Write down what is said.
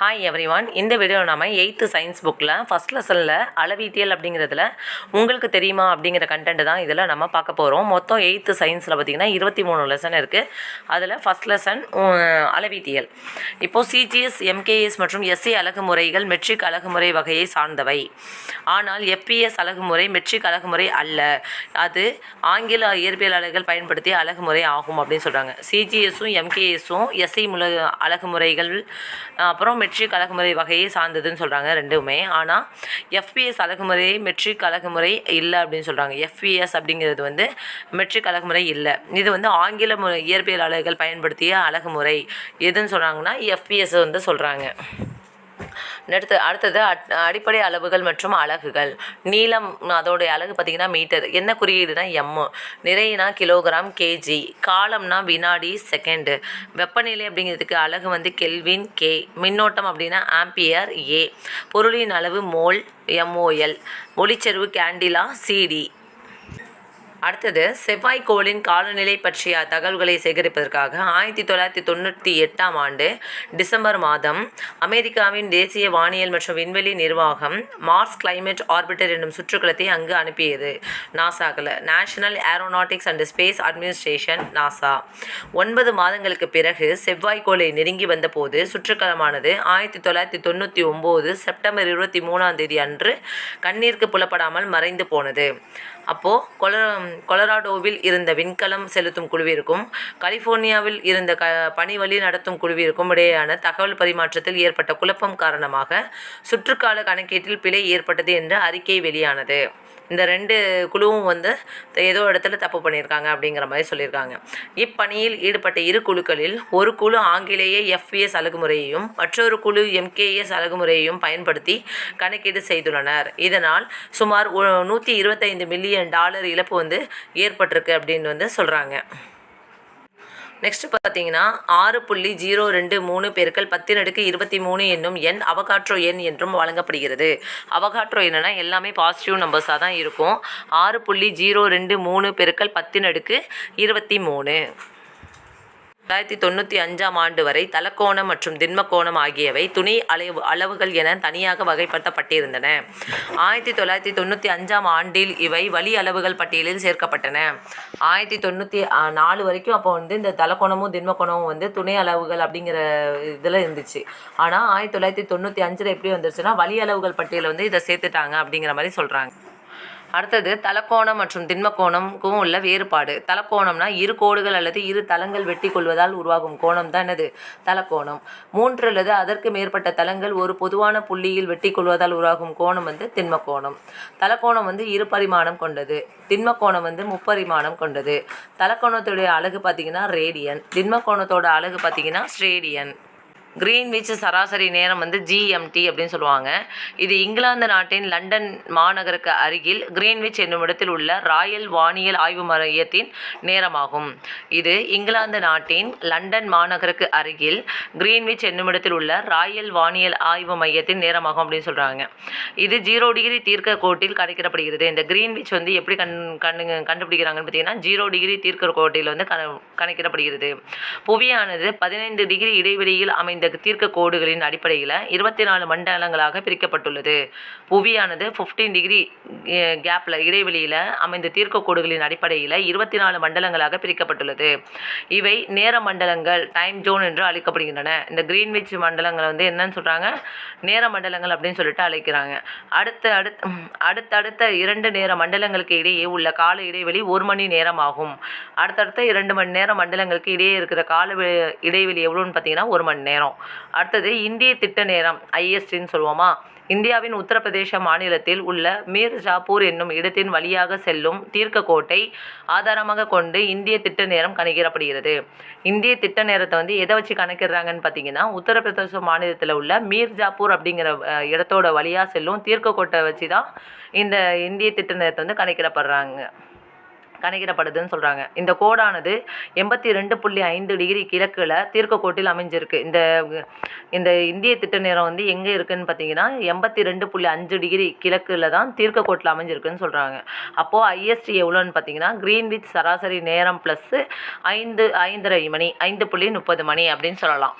Hi everyone இந்த video நாம eighth science புக்கில் ஃபஸ்ட் லெசனில் அளவீட்டியல் அப்படிங்கிறதுல உங்களுக்கு தெரியுமா அப்படிங்கிற கண்டென்ட் தான் இதில் நம்ம பார்க்க போகிறோம் மொத்தம் எயித்து சயின்ஸில் பார்த்திங்கன்னா இருபத்தி மூணு லெசன் இருக்குது அதில் ஃபஸ்ட் லெசன் அளவீட்டியல். இப்போது சிஜிஎஸ் எம்கேஎஸ் மற்றும் எஸ்சி அழகுமுறைகள் மெட்ரிக் அழகுமுறை வகையை சார்ந்தவை. ஆனால் எஃப்பிஎஸ் அழகுமுறை மெட்ரிக் அழகுமுறை அல்ல. அது ஆங்கில இயற்பியலாளர்கள் பயன்படுத்திய அழகுமுறை ஆகும் அப்படின்னு சொல்கிறாங்க சிஜிஎஸும் எம்கேஎஸும் எஸ்சி முல அழகுமுறைகள் அப்புறம் மெட்ரிக் அழகுமுறை வகையை சார்ந்ததுன்னு சொல்கிறாங்க ரெண்டுமே. ஆனால் எஃபிஎஸ் அழகுமுறை மெட்ரிக் அழகுமுறை இல்லை அப்படின்னு சொல்கிறாங்க எஃபிஎஸ் அப்படிங்கிறது வந்து மெட்ரிக் அழகுமுறை இல்லை. இது வந்து ஆங்கில மு இயற்பியலாளர்கள் பயன்படுத்திய அழகுமுறை எதுன்னு சொல்கிறாங்கன்னா எஃபிஎஸ் வந்து சொல்கிறாங்க அடுத்து அடுத்தது அட்- அடிப்படை அளவுகள் மற்றும் அலகுகள். நீளம் அதோடைய அலகு பார்த்திங்கன்னா மீட்டர். என்ன குறியீடுனா எம்மு நிறைனா கிலோகிராம் கேஜி காலம்னா வினாடி செகண்டு வெப்பநிலை அப்படிங்கிறதுக்கு அலகு வந்து கெல்வின் கே மின்னோட்டம் அப்படின்னா ஆம்பியர் ஏ பொருளின் அளவு மோல் எம்ஓஎல் ஒளிச்சரிவு கேண்டிலா சிடி அடுத்தது செவ்வாய்க்கோளின் காலநிலை பற்றிய தகவல்களை சேகரிப்பதற்காக ஆயிரத்தி தொள்ளாயிரத்தி தொண்ணூற்றி எட்டாம் ஆண்டு டிசம்பர் மாதம் அமெரிக்காவின் தேசிய வானியல் மற்றும் விண்வெளி நிர்வாகம் மார்ஸ் கிளைமேட் ஆர்பிட்டர் என்னும் சுற்றுக்கலத்தை அங்கு அனுப்பியது. நாசாக்கள் National Aeronautics and Space Administration NASA. ஒன்பது மாதங்களுக்கு பிறகு செவ்வாய்க்கோளை நெருங்கி வந்தபோது சுற்றுக்கலமானது ஆயிரத்தி தொள்ளாயிரத்தி தொண்ணூற்றி ஒம்பது செப்டம்பர் இருபத்தி மூணாம் தேதி அன்று கண்ணீருக்கு புலப்படாமல் மறைந்து போனது. அப்போது கொல கொலராடோவில் இருந்த விண்கலம் செலுத்தும் குழுவிற்கும் கலிஃபோர்னியாவில் இருந்த க பணிவழி நடத்தும் குழுவிற்கும் இடையேயான தகவல் பரிமாற்றத்தில் ஏற்பட்ட குழப்பம் காரணமாக சுற்றுக்கால கணக்கீட்டில் பிழை ஏற்பட்டது என்ற அறிக்கை வெளியானது. இந்த ரெண்டு குழுவும் வந்து ஏதோ இடத்துல தப்பு பண்ணியிருக்காங்க அப்படிங்கிற மாதிரி சொல்லியிருக்காங்க. இப்பணியில் ஈடுபட்ட இரு குழுக்களில் ஒரு குழு ஆங்கிலேய எஃப்இஎஸ் அணுகுமுறையையும் மற்றொரு குழு எம்கேஎஸ் அணுகுமுறையையும் பயன்படுத்தி கணக்கீடு செய்துள்ளனர். இதனால் சுமார் நூற்றி இருபத்தைந்து மில்லியன் டாலர் இழப்பு வந்து ஏற்பட்டிருக்கு அப்படின்னு வந்து சொல்கிறாங்க நெக்ஸ்ட் பார்த்தீங்கன்னா ஆறு புள்ளி ஜீரோ ரெண்டு மூணு பெருக்கள் பத்தினடுக்கு இருபத்தி மூணு என்னும் எண் அவகாட்ரோ எண் என்றும் வழங்கப்படுகிறது. அவகாட்ரோ என்னன்னா எல்லாமே பாசிட்டிவ் நம்பர்ஸாக தான் இருக்கும். ஆறு புள்ளி ஜீரோ ரெண்டு மூணு பெருக்கள் பத்தினடுக்கு இருபத்தி மூணு. ரெண்டாயிரத்தி தொண்ணூற்றி அஞ்சாம் ஆண்டு வரை தலக்கோணம் மற்றும் திண்மக்கோணம் ஆகியவை துணை அளவு அளவுகள் என தனியாக வகைப்படுத்தப்பட்டிருந்தன. ஆயிரத்தி தொள்ளாயிரத்தி தொண்ணூற்றி அஞ்சாம் ஆண்டில் இவை வழி அளவுகள் பட்டியலில் சேர்க்கப்பட்டன. ஆயிரத்தி தொண்ணூற்றி நாலு வரைக்கும் அப்போ வந்து இந்த தலக்கோணமும் திண்மக்கோணமும் வந்து துணை அளவுகள் அப்படிங்கிற இதில் இருந்துச்சு. ஆனால் ஆயிரத்தி தொள்ளாயிரத்தி தொண்ணூற்றி அஞ்சில் எப்படி வந்துருச்சுன்னா வழி அளவுகள் பட்டியலில் வந்து இதை சேர்த்துட்டாங்க அப்படிங்கிற மாதிரி சொல்கிறாங்க அடுத்தது தலக்கோணம் மற்றும் திண்மக்கோணம்க்கும் உள்ள வேறுபாடு. தலக்கோணம்னா இரு கோடுகள் அல்லது இரு தளங்கள் வெட்டி கொள்வதால் உருவாகும் கோணம் தான் என்னது? தலக்கோணம் மூன்று அல்லது அதற்கு மேற்பட்ட தளங்கள் ஒரு பொதுவான புள்ளியில் வெட்டி கொள்வதால் உருவாகும் கோணம் வந்து திண்மக்கோணம் தலக்கோணம் வந்து இரு பரிமாணம் கொண்டது. திண்மக்கோணம் வந்து முப்பரிமாணம் கொண்டது. தலக்கோணத்துடைய அழகு பார்த்தீங்கன்னா ரேடியன் திண்மக்கோணத்தோட அலகு பார்த்தீங்கன்னா ஸ்ரேடியன் கிரீன்விச் சராசரி நேரம் வந்து ஜிஎம்டி அப்படின்னு சொல்லுவாங்க. இது இங்கிலாந்து நாட்டின் லண்டன் மாநகருக்கு அருகில் கிரீன்விச் என்னும் இடத்தில் உள்ள ராயல் வானியல் ஆய்வு மையத்தின் நேரமாகும். இது இங்கிலாந்து நாட்டின் லண்டன் மாநகருக்கு அருகில் கிரீன்விச் என்னும் இடத்தில் உள்ள ராயல் வானியல் ஆய்வு மையத்தின் நேரமாகும் அப்படின்னு சொல்கிறாங்க இது ஜீரோ டிகிரி தீர்க்க கோட்டில் கணக்கிடப்படுகிறது. இந்த கிரீன்விச் வந்து எப்படி கண் கண்ணு கண்டுபிடிக்கிறாங்கன்னு பார்த்தீங்கன்னா ஜீரோ டிகிரி தீர்க்க கோட்டில் வந்து கண கணக்கிடப்படுகிறது. புவியானது பதினைந்து டிகிரி இடைவெளியில் அமைந்த தீர்க்க கோடுகளின் அடிப்படையில் இருபத்தி நாலு மண்டலங்களாக பிரிக்கப்பட்டுள்ளது. புவியானது ஃபிஃப்டீன் டிகிரி கேப்பில் இடைவெளியில் அமைந்த தீர்க்க கோடுகளின் அடிப்படையில் இருபத்தி நாலு மண்டலங்களாக பிரிக்கப்பட்டுள்ளது. இவை நேர மண்டலங்கள் டைம் ஜோன் என்று அழைக்கப்படுகின்றன. இந்த கிரீன்விச் மண்டலங்களை வந்து என்னன்னு சொல்கிறாங்க நேர மண்டலங்கள் அப்படின்னு சொல்லிட்டு அழைக்கிறாங்க. அடுத்த அடுத்த அடுத்தடுத்த இரண்டு நேர மண்டலங்களுக்கு இடையே உள்ள கால இடைவெளி ஒரு மணி நேரம் ஆகும் அடுத்தடுத்த இரண்டு மணி நேரம் மண்டலங்களுக்கு இடையே இருக்கிற கால இடைவெளி எவ்வளோன்னு பார்த்தீங்கன்னா ஒரு மணி நேரம். அடுத்தது இந்திய திட்ட நேரம் ஐஎஸ்டின்னு சொல்லுவோமா? இந்தியாவின் உத்தரப்பிரதேச மாநிலத்தில் உள்ள மீர் ஜாப்பூர் என்னும் இடத்தின் வழியாக செல்லும் தீர்க்கக்கோட்டை ஆதாரமாக கொண்டு இந்திய திட்ட நேரம் கணக்கிடப்படுகிறது இந்திய திட்ட நேரத்தை வந்து எதை வச்சு கணக்கிடுறாங்கன்னு பார்த்தீங்கன்னா உத்தரப்பிரதேச மாநிலத்தில் உள்ள மீர் ஜாப்பூர் அப்படிங்கிற இடத்தோட வழியாக செல்லும் தீர்க்கக்கோட்டை வச்சு தான் இந்த இந்திய திட்ட நேரத்தை வந்து கணக்கிடப்படுறாங்க கணக்கிடப்படுதுன்னு சொல்கிறாங்க இந்த கோடானது எண்பத்தி ரெண்டு புள்ளி ஐந்து டிகிரி கிழக்கில் தீர்க்கக்கோட்டில் அமைஞ்சிருக்கு. இந்த இந்த இந்திய திட்ட நேரம் வந்து எங்கே இருக்குதுன்னு பார்த்தீங்கன்னா எண்பத்தி ரெண்டு புள்ளி அஞ்சு டிகிரி கிழக்கில் தான் தீர்க்கக்கோட்டில் அமைஞ்சிருக்குன்னு சொல்கிறாங்க அப்போது ஐஎஸ்டி எவ்வளோன்னு பார்த்தீங்கன்னா கிரீன்விச் சராசரி நேரம் ப்ளஸ்ஸு ஐந்து ஐந்தரை மணி ஐந்து புள்ளி முப்பது மணி அப்படின்னு சொல்லலாம்.